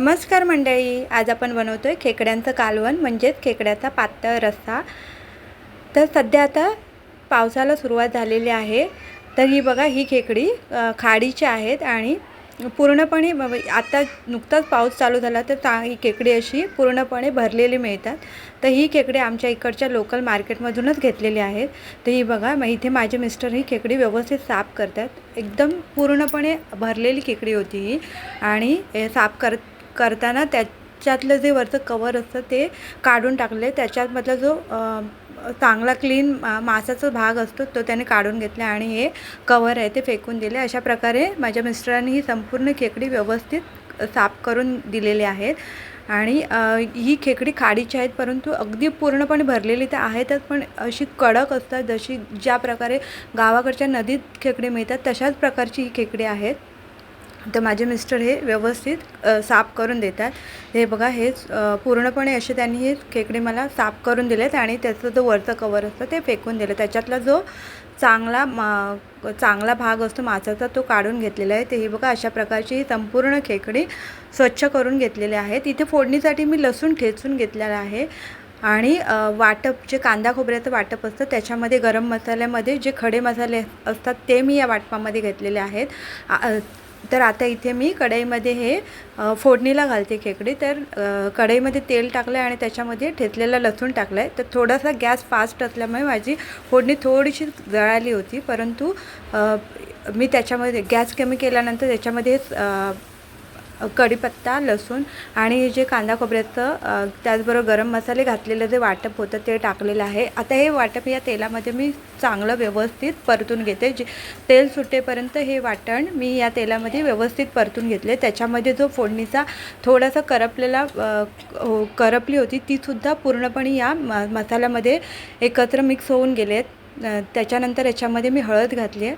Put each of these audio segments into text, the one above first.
नमस्कार मंडळी आज आपण बनवतो आहे खेकड्यांचं कालवण म्हणजेच खेकड्याचा पातळ रस्सा. तर सध्या आता पावसाला सुरुवात झालेली आहे. तर ही बघा ही खेकडी खाडीची आहेत आणि पूर्णपणे आता नुकताच पाऊस चालू झाला तर ता ही खेकडी अशी पूर्णपणे भरलेली मिळतात. तर ही खेकडी आमच्या इकडच्या लोकल मार्केटमधूनच घेतलेली आहेत. तर ही बघा मग इथे माझे मिस्टर ही खेकडी व्यवस्थित साफ करतात. एकदम पूर्णपणे भरलेली खेकडी होती ही. आणि साफ कर करताना त्याच्यातलं जे वरचं कवर असतं ते काढून टाकले. त्याच्यामधला जो चांगला क्लीन मासाचा भाग असतो तो त्याने काढून घेतला आणि हे कवर आहे ते फेकून दिले. अशा प्रकारे माझ्या मिस्टरांनी ही संपूर्ण खेकडी व्यवस्थित साफ करून दिलेली आहेत. आणि ही खेकडी खाडीची आहेत परंतु अगदी पूर्णपणे भरलेली तर आहेतच पण अशी कडक असतात जशी ज्या प्रकारे गावाकडच्या नदीत खेकडे मिळतात तशाच प्रकारची ही खेकडी आहेत. तर माझे मिस्टर हे व्यवस्थित साफ करून देतात. हे बघा हेच पूर्णपणे असे त्यांनी हे खेकडे मला साफ करून दिलेत आणि त्याचं जो वरचं कवर असतं ते फेकून दिलं त्याच्यातला जो चांगला मा चांगला भाग असतो मासाचा तो काढून घेतलेला आहे. ते हे बघा अशा प्रकारची ही संपूर्ण खेकडी स्वच्छ करून घेतलेले आहेत. इथे फोडणीसाठी मी लसूण ठेचून घेतलेला आहे आणि वाटप जे कांदा खोबऱ्याचं वाटप असतं त्याच्यामध्ये गरम मसाल्यामध्ये जे खडे मसाले असतात ते मी या वाटपामध्ये घेतलेले आहेत. तर आता इथे मी कढईमध्ये हे फोडणीला घालते खेकडी. तर कढईमध्ये तेल टाकलं आहे आणि त्याच्यामध्ये ठेचलेला लसूण टाकलं आहे तर थोडासा गॅस फास्ट असल्यामुळे माझी फोडणी थोडीशी जळाली होती. परंतु मी त्याच्यामध्ये गॅस कमी केल्यानंतर त्याच्यामध्ये कढीपत्ता लसूण आणि जे कांदा खोबऱ्याचं त्याचबरोबर गरम मसाले घातलेलं जे वाटप होतं ते टाकलेलं आहे. आता हे वाटप या तेलामध्ये मी चांगलं व्यवस्थित परतून घेते. जे तेल सुटेपर्यंत हे वाटण मी या तेलामध्ये व्यवस्थित परतून घेतले. त्याच्यामध्ये जो फोडणीचा थोडासा करपलेला हो, करपली होती तीसुद्धा पूर्णपणे या म मसाल्यामध्ये एकत्र मिक्स होऊन गेले त्याच्यानंतर याच्यामध्ये मी हळद घातली आहे.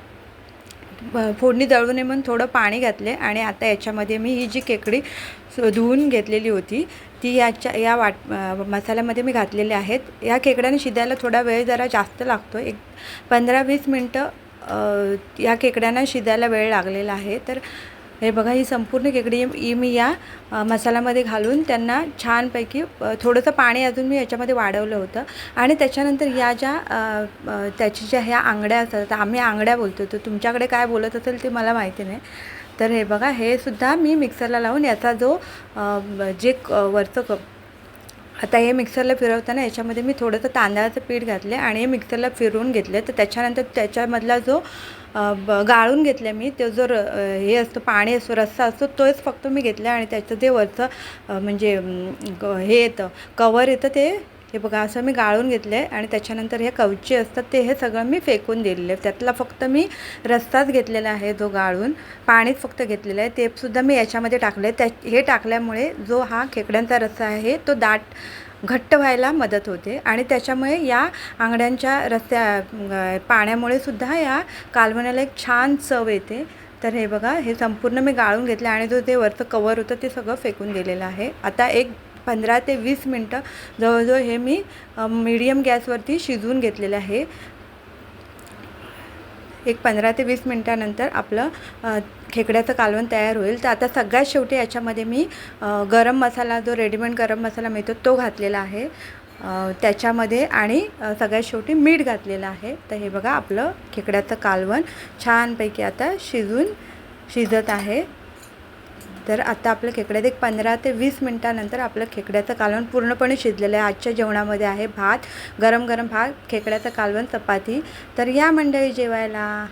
फोडणी दळू नये म्हणून थोडं पाणी घातले आणि आता याच्यामध्ये मी ही जी खेकडी धुवून घेतलेली होती ती याच्या या वाट मसाल्यामध्ये मी घातलेली आहेत. या खेकड्याने शिजायला थोडा वेळ जरा जास्त लागतो. एक पंधरा वीस मिनटं या खेकड्यांना शिजायला वेळ लागलेला आहे. तर हे बघा ही संपूर्ण खेकडी ही मी या मसाल्यामध्ये घालून त्यांना छानपैकी थोडंसं पाणी अजून मी याच्यामध्ये वाढवलं होतं. आणि त्याच्यानंतर या ज्या त्याची ज्या ह्या आंगड्या असतात तर आम्ही आंगड्या बोलतो. तर तुमच्याकडे काय बोलत असेल ते मला माहिती नाही. तर हे बघा हे सुद्धा मी मिक्सरला लावून याचा जो जे क वरचं कप आता हे मिक्सरला फिरवताना याच्यामध्ये मी थोडंसं तांदळाचं पीठ घातले आणि हे मिक्सरला फिरवून घेतले. तर त्याच्यानंतर त्याच्यामधला जो ब गाळून घेतल्या मी. तो जो र हे असतो पाणी असतो रस्सा असतो तोच फक्त मी घेतला आणि त्याचं जे वरचं म्हणजे हे येतं कवर येतं ते. हे बघा असं मी गाळून घेतलं आहे आणि त्याच्यानंतर हे कवचे असतात ते हे सगळं मी फेकून दिलेलं. आहे त्यातला फक्त मी रस्साच घेतलेला आहे जो गाळून. पाणीच फक्त घेतलेलं आहे. ते सुद्धा मी याच्यामध्ये टाकलं आहे त्या हे टाकल्यामुळे जो हा खेकड्यांचा रस्सा आहे तो दाट घट्ट व्हायला मदत होते आणि त्याच्यामुळे या आंगड्यांच्या रस्त्या पाण्यामुळे सुद्धा या कालवण्याला एक छान चव येते. तर हे बघा हे संपूर्ण मी गाळून घेतलं आणि जो ते वरचं कवर होतं ते सगळं फेकून दिलेलं आहे. आता एक पंधरा ते वीस मिनटं जवळजवळ हे मी मीडियम गॅसवरती शिजवून घेतलेलं आहे. एक पंधरा ते वीस मिनटानंतर आपलं खेकड्याचं कालवण तयार होईल. तर आता सगळ्यात शेवटी याच्यामध्ये मी गरम मसाला जो रेडीमेड गरम मसाला मिळतो तो घातलेला आहे. त्याच्यामध्ये आणि सगळ्यात शेवटी मीठ घातलेलं आहे. तर हे बघा आपलं खेकड्याचं कालवण छानपैकी आता शिजून शिजत आहे. तर आता आपलं खेकड्यात एक पंधरा ते वीस मिनटानंतर आपलं खेकड्याचं कालवण पूर्णपणे शिजलेलं आहे. आजच्या जेवणामध्ये आहे भात गरम गरम भात खेकड्याचं कालवण चपाती. तर या मंडळी जेवायला.